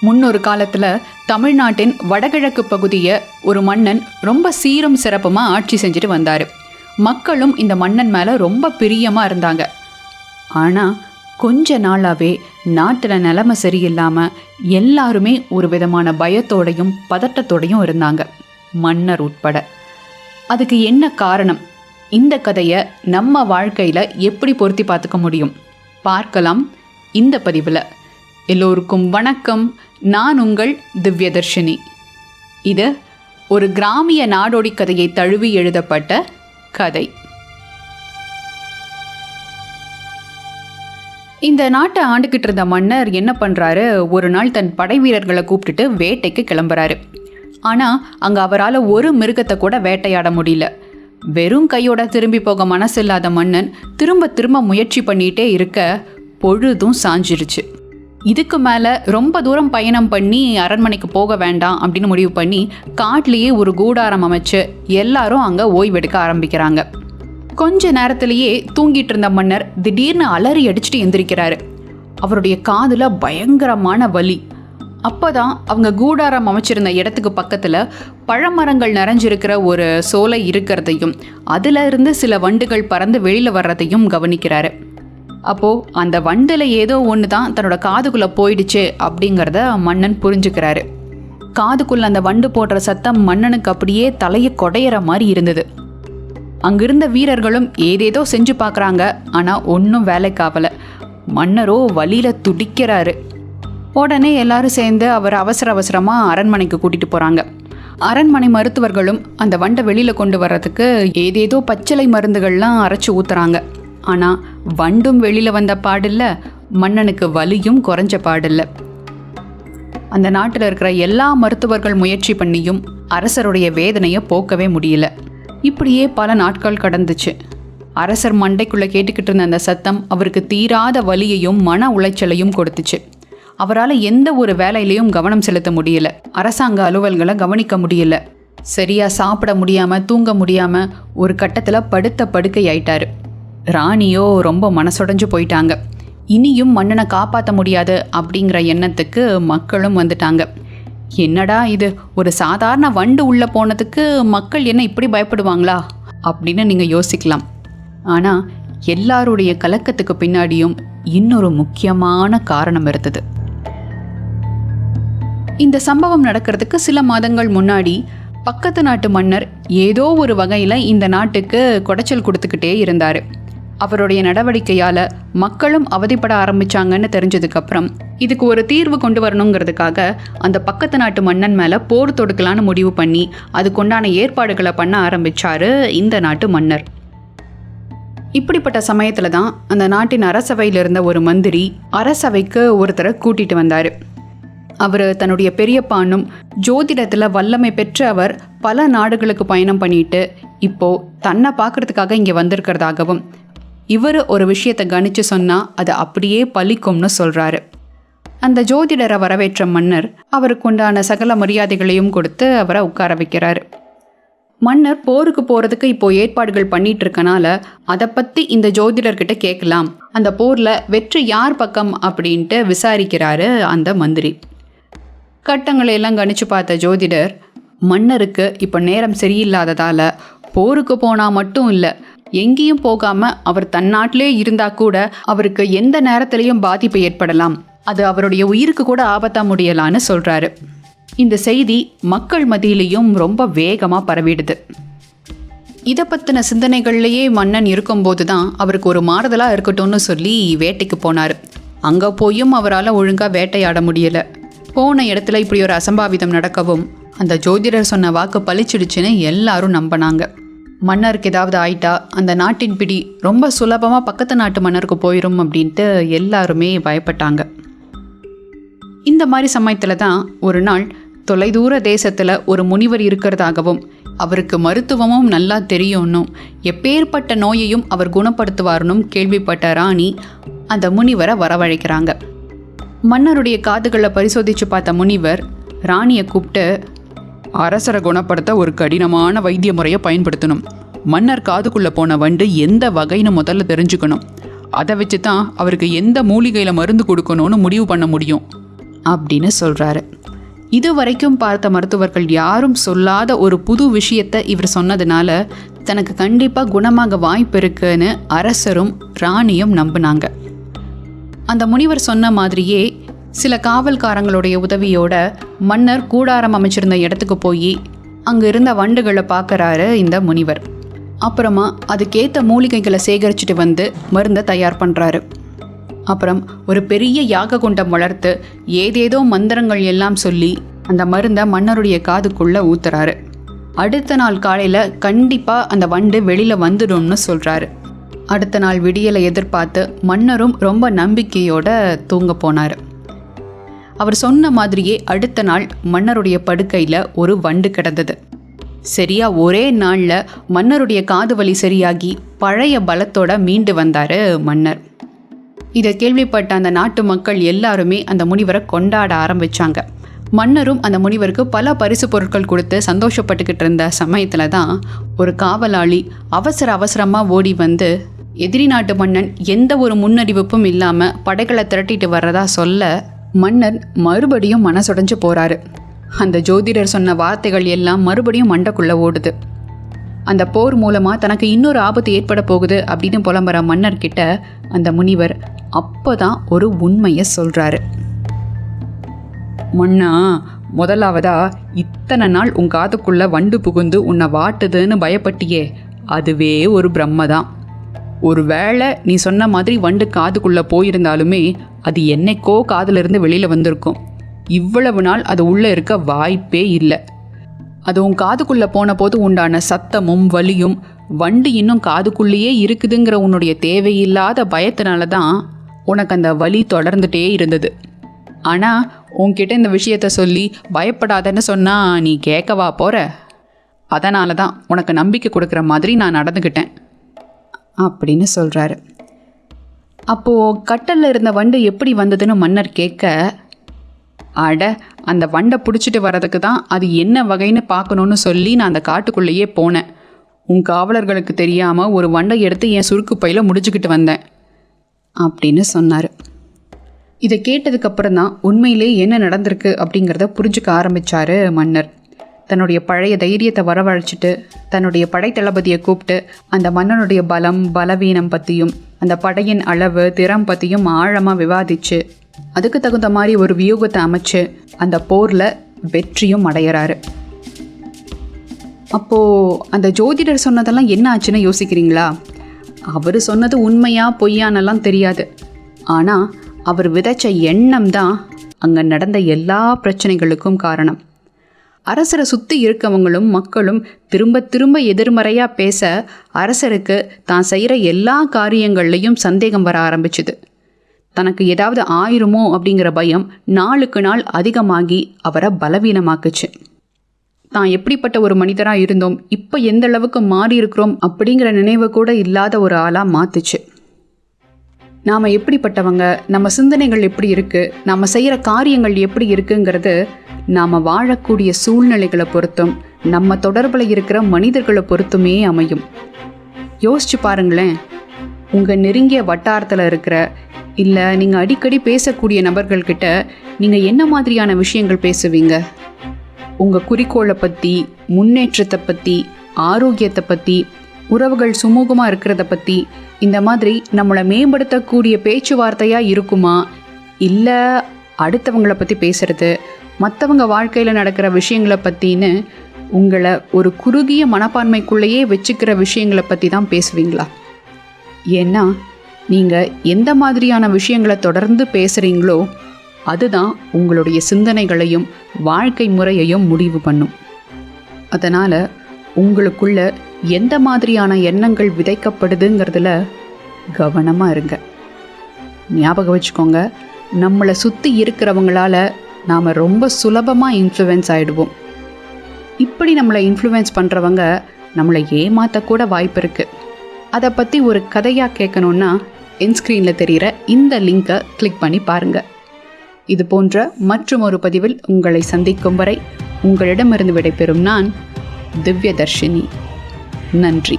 முன்னொரு காலத்துல தமிழ்நாட்டின் வடகிழக்கு பகுதியை ஒரு மன்னன் ரொம்ப சீரும் சிறப்புமா ஆட்சி செஞ்சுட்டு வந்தாரு. மக்களும் இந்த மன்னன் மேல ரொம்ப பிரியமா இருந்தாங்க. ஆனா கொஞ்ச நாளாவே நாட்டில் நிலைமை சரியில்லாம எல்லாருமே ஒரு விதமான பயத்தோடையும் பதட்டத்தோடையும் இருந்தாங்க மன்னர் உட்பட. அதுக்கு என்ன காரணம்? இந்த கதையை நம்ம வாழ்க்கையில் எப்படி பொருத்தி பார்த்துக்க முடியும்? பார்க்கலாம் இந்த பதிவில். எல்லோருக்கும் வணக்கம். நான் உங்கள் திவ்யதர்ஷினி. இது ஒரு கிராமிய நாடோடி கதையை தழுவி எழுதப்பட்ட கதை. இந்த நாட்டை ஆண்டுகிட்டு இருந்த மன்னர் என்ன பண்ணுறாரு ஒரு நாள் தன் படை வீரர்களை கூப்பிட்டுட்டு வேட்டைக்கு கிளம்புறாரு. ஆனால் அங்கே அவரால் ஒரு மிருகத்தை கூட வேட்டையாட முடியல. வெறும் கையோட திரும்பி போக மனசில்லாத மன்னன் திரும்ப திரும்ப முயற்சி பண்ணிகிட்டே இருக்க பொழுதும் சாஞ்சிருச்சு. இதுக்கு மேலே ரொம்ப தூரம் பயணம் பண்ணி அரண்மனைக்கு போக வேண்டாம் அப்படின்னு முடிவு பண்ணி காட்டிலேயே ஒரு கூடாரம் அமைச்சு எல்லாரும் அங்கே ஓய்வெடுக்க ஆரம்பிக்கிறாங்க. கொஞ்ச நேரத்திலேயே தூங்கிட்டு இருந்த மன்னர் திடீர்னு அலறி அடிச்சுட்டு எந்திரிக்கிறாரு. அவருடைய காதில் பயங்கரமான வலி. அப்போதான் அவங்க கூடாரம் அமைச்சிருந்த இடத்துக்கு பக்கத்தில் பழமரங்கள் நிறைஞ்சிருக்கிற ஒரு சோலை இருக்கிறதையும் அதிலிருந்து சில வண்டுகள் பறந்து வெளியில் வர்றதையும் கவனிக்கிறாரு. அப்போது அந்த வண்டில் ஏதோ ஒன்று தான் தன்னோட காதுக்குள்ளே போயிடுச்சு அப்படிங்கிறத மன்னன் புரிஞ்சுக்கிறாரு. காதுக்குள்ளே அந்த வண்டு போடுற சத்தம் மன்னனுக்கு அப்படியே தலையை கொடையிற மாதிரி இருந்தது. அங்கிருந்த வீரர்களும் ஏதேதோ செஞ்சு பார்க்குறாங்க ஆனால் ஒன்றும் வேலைக்காகலை மன்னரோ வழியில் துடிக்கிறாரு. உடனே எல்லாரும் சேர்ந்து அவர் அவசர அவசரமாக அரண்மனைக்கு கூட்டிட்டு போகிறாங்க அரண்மனை மருத்துவர்களும் அந்த வண்டை வெளியில் கொண்டு வர்றதுக்கு ஏதேதோ பச்சிலை மருந்துகள்லாம் அரைச்சி ஊத்துறாங்க. ஆனால் வண்டும் வெளியில் வந்த பாடில்ல மன்னனுக்கு வலியும் குறைஞ்ச பாடில்ல. அந்த நாட்டில் இருக்கிற எல்லா மருத்துவர்கள் முயற்சி பண்ணியும் அரசருடைய வேதனையை போக்கவே முடியல. இப்படியே பல நாட்கள் கடந்துச்சு. அரசர் மண்டைக்குள்ளே கேட்டுக்கிட்டு இருந்த அந்த சத்தம் அவருக்கு தீராத வலியையும் மன உளைச்சலையும் கொடுத்துச்சு. அவரால் எந்த ஒரு வேலையிலையும் கவனம் செலுத்த முடியல. அரசாங்க அலுவல்களை கவனிக்க முடியல. சரியாக சாப்பிட முடியாமல் தூங்க முடியாமல் ஒரு கட்டத்தில் படுத்த படுக்கை ஆயிட்டாரு ராணியோ ரொம்ப மனசுடைஞ்சு போயிட்டாங்க. இனியும் மன்னனை காப்பாற்ற முடியாது அப்படிங்கிற எண்ணத்துக்கு மக்களும் வந்துட்டாங்க. என்னடா இது ஒரு சாதாரண வண்டு உள்ள போனதுக்கு மக்கள் என்ன இப்படி பயப்படுவாங்களா? அப்படின்னு நீங்க யோசிக்கலாம். ஆனா எல்லாருடைய கலக்கத்துக்கு பின்னாடியும் இன்னொரு முக்கியமான காரணம் இருந்தது. இந்த சம்பவம் நடக்கிறதுக்கு சில மாதங்கள் முன்னாடி பக்கத்து நாட்டு மன்னர் ஏதோ ஒரு வகையில் இந்த நாட்டுக்கு குடைச்சல் கொடுத்துக்கிட்டே இருந்தார். அவருடைய நடவடிக்கையால் மக்களும் அவதிப்பட ஆரம்பிச்சாங்கன்னு தெரிஞ்சதுக்கப்புறம் இதுக்கு ஒரு தீர்வு கொண்டு வரணுங்கிறதுக்காக அந்த பக்கத்து நாட்டு மன்னன் மேலே போர் தொடுக்கலான்னு முடிவு பண்ணி அதுக்குண்டான ஏற்பாடுகளை பண்ண ஆரம்பித்தார் இந்த நாட்டு மன்னர். இப்படிப்பட்ட சமயத்தில் தான் அந்த நாட்டின் அரசவையில் இருந்த ஒரு மந்திரி அரசவைக்கு ஒருத்தரை கூட்டிட்டு வந்தார். அவர் தன்னுடைய பெரியப்பானும் ஜோதிடத்தில் வல்லமை பெற்ற அவர் பல நாடுகளுக்கு பயணம் பண்ணிட்டு இப்போ தன்னை பார்க்கறதுக்காக இங்கே வந்திருக்கிறதாகவும் இவர் ஒரு விஷயத்தை கணிச்சு சொன்னால் அது அப்படியே பலிக்கும்னு சொல்கிறாரு அந்த ஜோதிடரை வரவேற்ற மன்னர் அவருக்கு உண்டான சகல மரியாதைகளையும் கொடுத்து அவரை உட்கார வைக்கிறாரு. மன்னர் போருக்கு போகிறதுக்கு இப்போ ஏற்பாடுகள் பண்ணிட்டு இருக்கனால அதை பற்றி இந்த ஜோதிடர்கிட்ட கேட்கலாம். அந்த போரில் வெற்றி யார் பக்கம் அப்படின்ட்டு விசாரிக்கிறாரு அந்த மந்திரி. கட்டங்களை எல்லாம் கணிச்சு பார்த்த ஜோதிடர் மன்னருக்கு இப்போ நேரம் சரியில்லாததால் போருக்கு போனால் மட்டும் இல்லை எங்கேயும் போகாம அவர் தன் நாட்டிலே இருந்தா கூட அவருக்கு எந்த நேரத்திலையும் பாதிப்பு ஏற்படலாம். அது அவருடைய உயிருக்கு கூட ஆபத்தா முடியலான்னு சொல்றாரு. இந்த செய்தி மக்கள் மத்தியிலையும் ரொம்ப வேகமாக பரவிடுது. இதை பற்றின சிந்தனைகள்லையே மன்னன் இருக்கும்போது தான் அவருக்கு ஒரு மாறுதலாக இருக்கட்டும்னு சொல்லி வேட்டைக்கு போனார். அங்கே போயும் அவரால் ஒழுங்காக வேட்டையாட முடியலை. போன இடத்துல இப்படி ஒரு அசம்பாவிதம் நடக்கவும் அந்த ஜோதிடர் சொன்ன வாக்கு பளிச்சிடுச்சுன்னு எல்லாரும் நம்பினாங்க. மன்னருக்கு ஏதாவது ஆயிட்டா அந்த நாட்டின் பிடி ரொம்ப சுலபமாக பக்கத்து நாட்டு மன்னருக்கு போயிடும் அப்படின்ட்டு எல்லாருமே பயப்பட்டாங்க. இந்த மாதிரி சமயத்தில் தான் ஒரு நாள் தொலைதூர தேசத்தில் ஒரு முனிவர் இருக்கிறதாகவும் அவருக்கு மருத்துவமும் நல்லா தெரியும்னும் எப்பேற்பட்ட நோயையும் அவர் குணப்படுத்துவார்னும் கேள்விப்பட்ட ராணி அந்த முனிவரை வரவழைக்கிறாங்க. மன்னருடைய காதுகளை பரிசோதித்து பார்த்த முனிவர் ராணியை கூப்பிட்டு அரசரை குணப்படுத்த ஒரு கடினமான வைத்திய முறையை பயன்படுத்தணும். மன்னர் காதுக்குள்ளே போன வண்டு எந்த வகைன்னு முதல்ல தெரிஞ்சுக்கணும். அதை வச்சு தான் அவருக்கு எந்த மூலிகையில் மருந்து கொடுக்கணும்னு முடிவு பண்ண முடியும். அப்படின்னு சொல்கிறாரு இது வரைக்கும் பார்த்த மருத்துவர்கள் யாரும் சொல்லாத ஒரு புது விஷயத்தை இவர் சொன்னதுனால தனக்கு கண்டிப்பாக குணமாக வாய்ப்பு இருக்குன்னு அரசரும் ராணியும் நம்பினாங்க. அந்த முனிவர் சொன்ன மாதிரியே சில காவல்காரங்களுடைய உதவியோட மன்னர் கூடாரம் அமைச்சிருந்த இடத்துக்கு போய் அங்கே இருந்த வண்டுகளை பார்க்கறாரு இந்த முனிவர். அப்புறமா அதுக்கேற்ற மூலிகைகளை சேகரிச்சுட்டு வந்து மருந்தை தயார் பண்ணுறாரு அப்புறம் ஒரு பெரிய யாக குண்டம் வளர்த்து ஏதேதோ மந்திரங்கள் எல்லாம் சொல்லி அந்த மருந்தை மன்னருடைய காதுக்குள்ளே ஊத்துறாரு. அடுத்த நாள் காலையில் கண்டிப்பாக அந்த வண்டு வெளியில் வந்துடும்னு சொல்கிறாரு அடுத்த நாள் விடியலை எதிர்பார்த்து மன்னரும் ரொம்ப நம்பிக்கையோடு தூங்க போனார். அவர் சொன்ன மாதிரியே அடுத்த நாள் மன்னருடைய படுக்கையில் ஒரு வண்டு கிடந்தது. சரியா ஒரே நாளில் மன்னருடைய காது வலி சரியாகி பழைய பலத்தோட மீண்டு வந்தார் மன்னர். இதை கேள்விப்பட்ட அந்த நாட்டு மக்கள் எல்லாருமே அந்த முனிவரை கொண்டாட ஆரம்பித்தாங்க மன்னரும் அந்த முனிவருக்கு பல பரிசு பொருட்கள் கொடுத்து சந்தோஷப்பட்டுக்கிட்டு இருந்த சமயத்தில் தான் ஒரு காவலாளி அவசர அவசரமாக ஓடி வந்து எதிரி நாட்டு மன்னன் எந்த ஒரு முன்னறிவிப்பும் இல்லாமல் படைகளை திரட்டிட்டு வர்றதா சொல்ல மன்னர் மறுபடியும் மனசுடைஞ்சு போறாரு. அந்த ஜோதிடர் சொன்ன வார்த்தைகள் எல்லாம் மறுபடியும் மண்டக்குள்ளே ஓடுது. அந்த போர் மூலமா தனக்கு இன்னொரு ஆபத்து ஏற்பட போகுது அப்படின்னு புலம்புற மன்னர்கிட்ட அந்த முனிவர் அப்போதான் ஒரு உண்மையை சொல்றாரு. மன்னா முதலாவதா இத்தனை நாள் உன் காதுக்குள்ள வண்டு புகுந்து உன்னை வாட்டுதுன்னு பயப்பட்டியே. அதுவே ஒரு பிரம்ம தான் ஒருவேளை நீ சொன்ன மாதிரி வண்டு காதுக்குள்ளே போயிருந்தாலுமே அது என்னைக்கோ காதிலிருந்து வெளியில் வந்திருக்கும். இவ்வளவு நாள் அது உள்ளே இருக்க வாய்ப்பே இல்லை. அது உன் காதுக்குள்ளே போன போது உண்டான சத்தமும் வலியும் வண்டு இன்னும் காதுக்குள்ளேயே இருக்குதுங்கிற உன்னுடைய தேவையில்லாத பயத்தினால தான் உனக்கு அந்த வலி தொடர்ந்துட்டே இருந்தது. ஆனால் உன்கிட்ட இந்த விஷயத்த சொல்லி பயப்படாதன்னு சொன்னால் நீ கேட்கவா போகிற அதனால தான் உனக்கு நம்பிக்கை கொடுக்குற மாதிரி நான் நடந்துக்கிட்டேன் அப்படின்னு சொல்கிறாரு அப்போது கட்டலில் இருந்த வண்டு எப்படி வந்ததுன்னு மன்னர் கேட்க அட அந்த வண்டை பிடிச்சிட்டு வர்றதுக்கு தான் அது என்ன வகைன்னு பார்க்கணுன்னு சொல்லி நான் அந்த காட்டுக்குள்ளேயே போனேன். உன் காவலர்களுக்கு தெரியாமல் ஒரு வண்டை எடுத்து என் சுருக்கு பையில் முடிச்சுக்கிட்டு வந்தேன் அப்படின்னு சொன்னார். இதை கேட்டதுக்கப்புறம் தான் உண்மையிலே என்ன நடந்திருக்கு அப்படிங்கிறத புரிஞ்சுக்க ஆரம்பித்தார் மன்னர். தன்னுடைய பழைய தைரியத்தை வரவழைச்சிட்டு தன்னுடைய படைத்தளபதியை கூப்பிட்டு அந்த மன்னனுடைய பலம் பலவீனம் பற்றியும் அந்த படையின் அளவு திறம் பற்றியும் ஆழமாக விவாதிச்சு அதுக்கு தகுந்த மாதிரி ஒரு வியூகத்தை அமைச்சு அந்த போரில் வெற்றியும் அடையிறாரு. அப்போது அந்த ஜோதிடர் சொன்னதெல்லாம் என்ன ஆச்சுன்னு யோசிக்கிறீங்களா? அவர் சொன்னது உண்மையா பொய்யானெல்லாம் தெரியாது. ஆனால் அவர் விதைச்ச எண்ணம் தான் அங்கே நடந்த எல்லா பிரச்சனைகளுக்கும் காரணம். அரசரை சுற்றி இருக்கவங்களும் மக்களும் திரும்ப திரும்ப எதிர்மறையாக பேச அரசருக்கு தான் செய்கிற எல்லா காரியங்கள்லையும் சந்தேகம் வர ஆரம்பிச்சுது. தனக்கு ஏதாவது ஆயிருமோ அப்படிங்கிற பயம் நாளுக்கு நாள் அதிகமாகி அவரை பலவீனமாக்குச்சு. தான் எப்படிப்பட்ட ஒரு மனிதராக இருந்தோம் இப்போ எந்த அளவுக்கு மாறி இருக்கிறோம் அப்படிங்கிற நினைவு கூட இல்லாத ஒரு ஆளாக மாத்துச்சு. நாம் எப்படிப்பட்டவங்க நம்ம சிந்தனைகள் எப்படி இருக்குது நம்ம செய்கிற காரியங்கள் எப்படி இருக்குங்கிறது நாம் வாழக்கூடிய சூழ்நிலைகளை பொறுத்தும் நம்ம தொடர்பில் இருக்கிற மனிதர்களை பொறுத்துமே அமையும். யோசிச்சு பாருங்களேன். உங்கள் நெருங்கிய வட்டாரத்தில் இருக்கிற இல்லை நீங்கள் அடிக்கடி பேசக்கூடிய நபர்கள்கிட்ட நீங்கள் என்ன மாதிரியான விஷயங்கள் பேசுவீங்க? உங்கள் குறிக்கோளை பற்றி முன்னேற்றத்தை பற்றி ஆரோக்கியத்தை பற்றி உறவுகள் சுமூகமாக இருக்கிறத பற்றி இந்த மாதிரி நம்மளை மேம்படுத்தக்கூடிய பேச்சுவார்த்தையாக இருக்குமா? இல்லை அடுத்தவங்களை பற்றி பேசுறது மற்றவங்க வாழ்க்கையில் நடக்கிற விஷயங்களை பற்றின்னு உங்களை ஒரு குறுகிய மனப்பான்மைக்குள்ளேயே வச்சுக்கிற விஷயங்களை பற்றி தான் பேசுவீங்களா? ஏன்னா நீங்கள் எந்த மாதிரியான விஷயங்களை தொடர்ந்து பேசுகிறீங்களோ அதுதான் உங்களுடைய சிந்தனைகளையும் வாழ்க்கை முறையையும் முடிவு பண்ணும். அதனால் உங்களுக்குள்ள எந்த மாதிரியான எண்ணங்கள் விதைக்கப்படுதுங்கிறதுல கவனமாக இருங்க. ஞாபகம் வச்சுக்கோங்க நம்மளை சுற்றி இருக்கிறவங்களால நாம் ரொம்ப சுலபமாக இன்ஃப்ளூயன்ஸ் ஆகிடுவோம் இப்படி நம்மளை இன்ஃப்ளூயன்ஸ் பண்ணுறவங்க நம்மளை ஏமாற்றக்கூட வாய்ப்பு இருக்குது அதை பற்றி ஒரு கதையாக கேட்கணுன்னா என்ஸ்க்ரீனில் தெரிகிற இந்த லிங்கை கிளிக் பண்ணி பாருங்கள் இது போன்ற மற்றும் ஒரு பதிவில் உங்களை சந்திக்கும் வரை உங்களிடமிருந்து விடைபெறும் நான் திவ்யதர்ஷினி. நன்றி